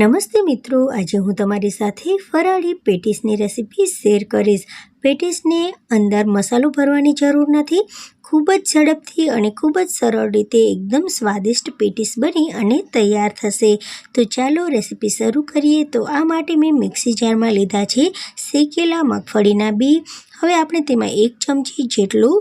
નમસ્તે મિત્રો, આજે હું તમારી સાથે ફરાળી પેટીસની રેસીપી શેર કરીશ. પેટીસને અંદર મસાલો ભરવાની જરૂર નથી. ખૂબ જ ઝડપથી અને ખૂબ જ સરળ રીતે એકદમ સ્વાદિષ્ટ પેટીસ બની અને તૈયાર થશે. તો ચાલો રેસીપી શરૂ કરીએ. તો આ માટે મેં મિક્સી જારમાં લીધા છે શેકેલા મગફળીના બી. હવે આપણે તેમાં એક ચમચી જેટલું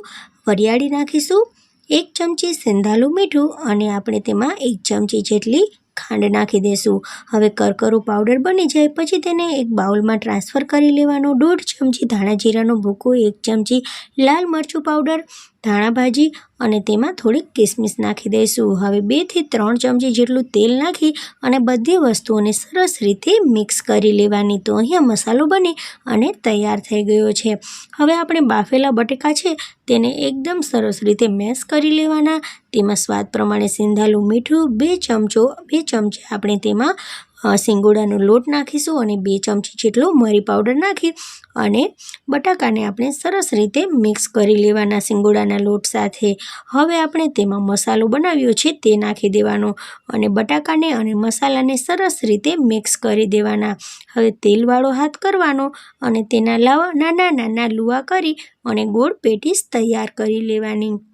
વરિયાળી નાખીશું, એક ચમચી સેંધાલું મીઠું અને આપણે તેમાં એક ચમચી જેટલી ખાંડ નાખી દેશું. હવે કરકરો પાવડર બની જાય પછી તેને એક બાઉલમાં ટ્રાન્સફર કરી લેવાનો. દોઢ ચમચી ધાણા જીરાનો ભૂકો, એક ચમચી લાલ મરચું પાવડર ધાણા ભાજી અને તેમાં થોડીક કિસમિસ નાખી દઈશું. હવે બેથી ત્રણ ચમચી જેટલું તેલ નાખી અને બધી વસ્તુઓને સરસ રીતે મિક્સ કરી લેવાની. તો અહીંયા મસાલો બની અને તૈયાર થઈ ગયો છે. હવે આપણે બાફેલા બટેકા છે તેને એકદમ સરસ રીતે મેશ કરી લેવાના. તેમાં સ્વાદ પ્રમાણે સિંધાલું મીઠું બે ચમચો, બે ચમચી આપણે તેમાં સિંગોડાનો લોટ નાખીશું અને બે ચમચી જેટલો મરી પાવડર નાખી અને બટાકાને આપણે સરસ રીતે મિક્સ કરી લેવાના સિંગોડાના લોટ સાથે. હવે આપણે તેમાં મસાલો બનાવ્યો છે તે નાખી દેવાનો અને બટાકાને અને મસાલાને સરસ રીતે મિક્સ કરી દેવાના. હવે તેલવાળો હાથ કરવાનો અને તેના લાવા નાના નાના લુવા કરી અને ગોળ પેટીસ તૈયાર કરી લેવાની.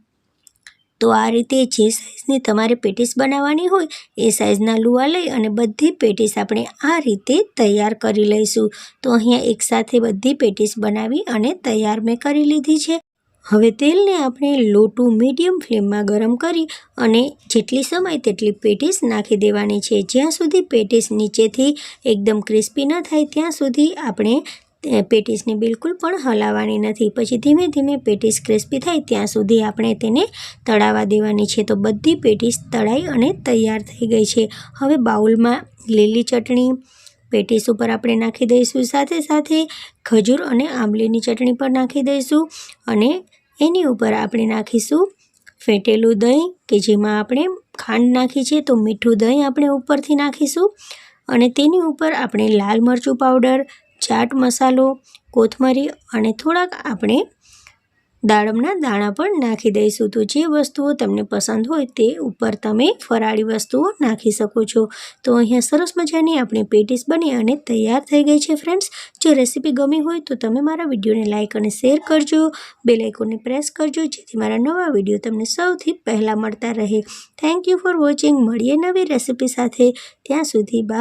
તો આ રીતે જે સાઇઝની તમારે પેટીસ બનાવવાની હોય, એ સાઇઝના લુવા લઈ અને બધી પેટીસ આપણે આ રીતે તૈયાર કરી લઈશું. તો અહીંયા એકસાથે બધી પેટીસ બનાવી અને તૈયાર મેં કરી લીધી છે. હવે તેલને આપણે લોટું મીડિયમ ફ્લેમમાં ગરમ કરી અને જેટલી સમય તેટલી પેટીસ નાખી દેવાની છે. જ્યાં સુધી પેટીસ નીચેથી એકદમ ક્રિસ્પી ન થાય, ત્યાં સુધી આપણે પેટીસને બિલકુલ પણ હલાવવાની નથી. પછી ધીમે ધીમે પેટીસ ક્રિસ્પી થાય, ત્યાં સુધી આપણે તેને તળાવવા દેવાની છે. તો બધી પેટીસ તળાઈ અને તૈયાર થઈ ગઈ છે. હવે બાઉલમાં લીલી ચટણી, પેટીસ ઉપર આપણે નાખી દઈશું. સાથે સાથે ખજૂર અને આંબલીની ચટણી પણ નાખી દઈશું. અને એની ઉપર આપણે નાખીશું ફેંટેલું દહીં, કે જેમાં આપણે ખાંડ નાખી છે, તો મીઠું દહીં આપણે ઉપરથી નાખીશું. અને તેની ઉપર આપણે લાલ મરચું પાવડર, ચાટ મસાલો, કોથમરી અને થોડાક આપણે દાડમના દાણા પણ નાખી દઈશું. તો જે વસ્તુઓ તમને પસંદ હોય તે ઉપર તમે ફરાળી વસ્તુઓ નાખી શકો છો. તો અહીંયા સરસ મજાની આપણી પેટીસ બની અને તૈયાર થઈ ગઈ છે ફ્રેન્ડ્સ. જો રેસીપી ગમી હોય તો તમે મારા વિડીયોને લાઇક અને શેર કરજો. બે પ્રેસ કરજો જેથી મારા નવા વીડિયો તમને સૌથી પહેલાં મળતા રહે. Thank you for watching. મળીએ નવી રેસીપી સાથે. ત્યાં સુધી બા